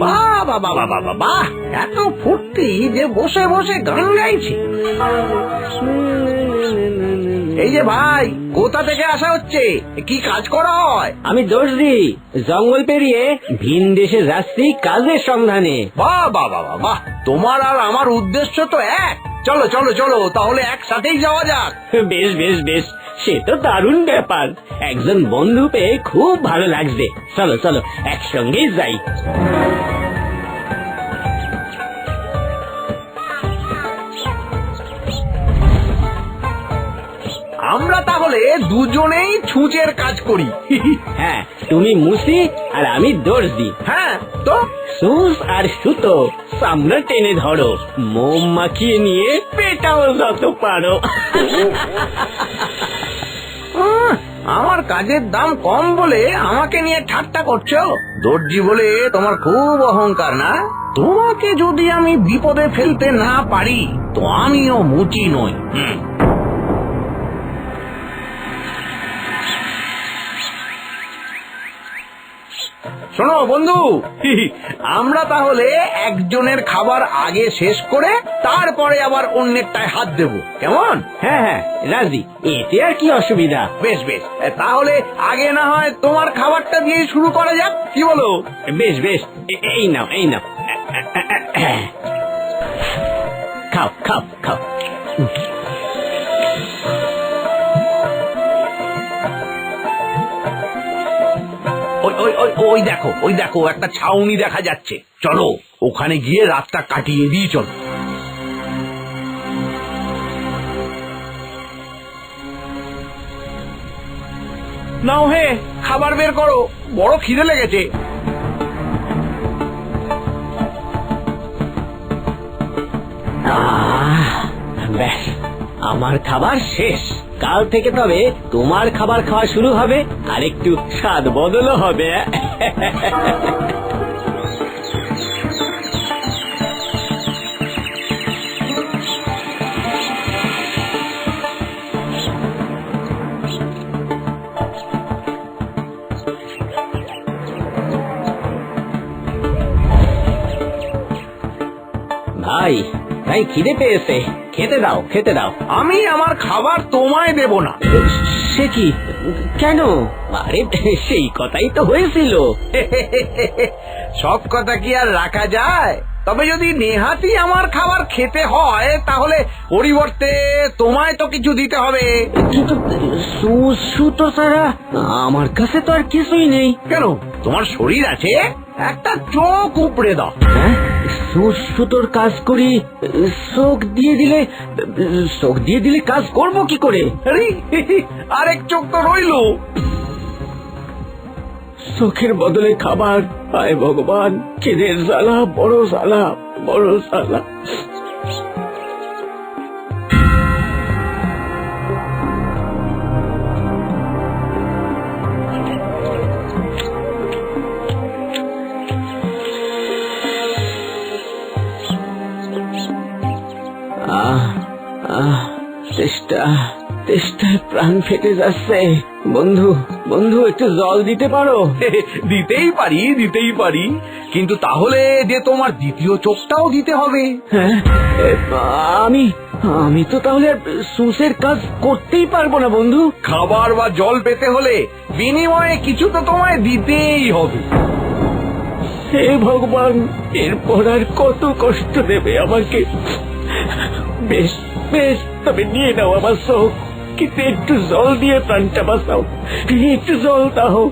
বাহ বাহ বাহ বাহ এত ফুর্তি যে বসে বসে গান গাইছে এই যে ভাই কোথা থেকে আসা হচ্ছে কি কাজ করা হয় আমি দোষ দিই জঙ্গল পেরিয়ে ভিন দেশে যাচ্ছি কাজের সন্ধানে বাহ বাহ বাহ বাহ তোমার আর আমার উদ্দেশ্য তো এক চলো চলো চলো, তাহলে একসাথেই যাওয়া যাক। বেশ বেশ বেশ। সে তো দারুণ ব্যাপার। একজন বন্ধু পেয়ে খুব ভালো লাগছে। চলো চলো, একসঙ্গেই যাই। তাহলে দুজনেই ছুঁচের কাজ করি। হ্যাঁ তুমি মুসি আর আমি দিই হ্যাঁ তো? সুস আর সুতো সামনে টেনে ধরো। মোম মাখিয়ে নিয়ে পেটাও যত পারো। আমার কাজের দাম কম বলে আমাকে নিয়ে ঠাট্টা করছ? দর্জি বলে তোমার খুব অহংকার না? তোমাকে যদি আমি বিপদে ফেলতে না পারি তো আমিও মুচি নই। শোনো বন্ধু আমরা তাহলে একজনের খাবার আগে শেষ করে তারপরে আবার অন্যেরটায় হাত দেব। কেমন? হ্যাঁ হ্যাঁ রাজি এতে আর কি অসুবিধা? বেশ বেশ। তাহলে আগে না হয় তোমার খাবারটা দিয়ে শুরু করা যাক কি বলো? বেশ বেশ এই নাও এই নাও। খাও খাও খাও। ওই ওই দেখো ওই দেখো, একটা ছাউনি দেখা যাচ্ছে। চলো, ওখানে গিয়ে রাতটা কাটিয়ে দিই, চলো। নাও হে, খাবার বের করো, বড় খিদে লেগেছে। ব্যাস আমার খাবার শেষ। কাল থেকে তবে তোমার খাবার খাওয়া শুরু হবে, আর একটু স্বাদ বদলও হবে। ভাই ভাই, খিদে পেয়েছে। খেতে দাও খেতে দাও। আমি আমার খাবার তোমায় দেব না। সে কি? কেন? আরে সেই কথাই তো হয়েছিল। সব কথা কি আর রাখা যায়? তবে যদি নেহাতি আমার খাবার খেতে হয় তাহলে পরিবর্তে তোমায় তো কিছু দিতে হবে। কিন্তু আমার কাছে তো আর কিছুই নেই। কেন? তোমার শরীর আছে? একটা চোখ উপড়ে দাও। হ্যাঁ? সুতোর কাজ করি চোখ দিয়ে দিলে চোখ দিয়ে দিলে কাজ করব কি করে? আরে, আরেক চোখ তো রইল। চোখের বদলে খাবার হায় ভগবান খেদের জ্বালা বড় জ্বালা বড় জ্বালা। আহ আহ চেষ্টা চেষ্টায় প্রাণ ফেটে যাচ্ছে। বন্ধু বন্ধু একটু জল দিতে পারো? দিতেই পারি দিতেই পারি। কিন্তু তাহলে যে তোমার দ্বিতীয় চোখটাও দিতে হবে। হ্যাঁ আমি আমি তো তাহলে সুসের কাজ করতেই পারব না বন্ধু। খাবার বা জল পেতে হলে বিনিময়ে কিছু তো তোমায় দিতেই হবে। হে ভগবান এরপর আর কত কষ্ট দেবে আমাকে? বেশ বেশ, তবে নিয়ে নাও আমার শোক। কিন্তু একটু জল দিয়ে প্রাণটা বাঁচাও। একটু জল দাও।